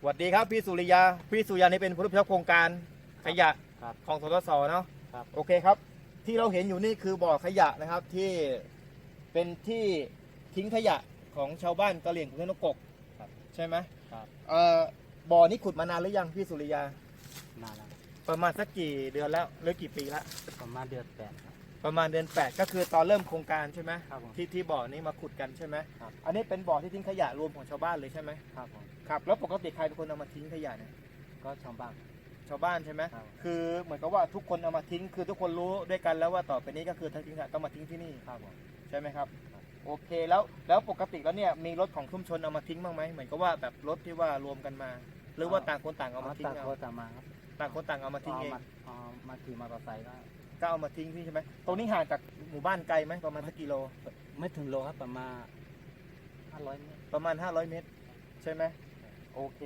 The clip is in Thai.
สวัสดีครับพี่สุริยา พี่สุริยานี่เป็นผู้รับผิดชอบโครงการขยะครับของสทศเนาะครับ โอเคครับ ที่เราเห็นอยู่นี่คือบ่อขยะนะครับที่เป็นที่ทิ้งขยะของชาวบ้านกะเหรี่ยงกุนนกกครับใช่ไหมครับ เอ่อบ่อนี้ขุดมานานหรือยังพี่สุริยา นานแล้วประมาณสักกี่เดือนแล้วหรือกี่ปีละประมาณเดือนแปดครับ ประมาณเดือน 8 ก็คือตอนเริ่มโครงการใช่ไหมครับผม ที่ที่บ่อนี้มาขุดกันใช่ไหมครับ อันนี้เป็นบ่อที่ทิ้งขยะรวมของชาวบ้านเลยใช่ไหมครับผมครับแล้วปกติใครเป็นคนเอามาทิ้งขยะเนี่ยก็ชาวบ้าน ชาวบ้านใช่ไหมครับ คือเหมือนกับว่าทุกคนเอามาทิ้ง คือทุกคนรู้ด้วยกันแล้วว่าต่อไปนี้ก็คือทั้งทิ้งขยะต้องมาทิ้งที่นี่ครับผม ใช่ไหมครับ ครับโอเคแล้วแล้วปกติแล้วเนี่ยมีรถของชุมชนเอามาทิ้งบ้างไหมเหมือนกับว่าแบบรถที่ว่ารวมกันมา หรือว่าต่างคนต่างเอามาทิ้งต่างเอาคนต่างมาครับต่างคนต่างเอามาทิ้งเองมาเอามาขี่มอเตอร์ไซค์ก็ก็เอามาทิ้งที่ใช่ไหมตรงนี้ห่างจากหมู่บ้านไกลไหมประมาณสักกิโล ไม่ถึงโลครับประมาณห้าร้อยเมตรประมาณ500เมตร ใช่ไหมโอเค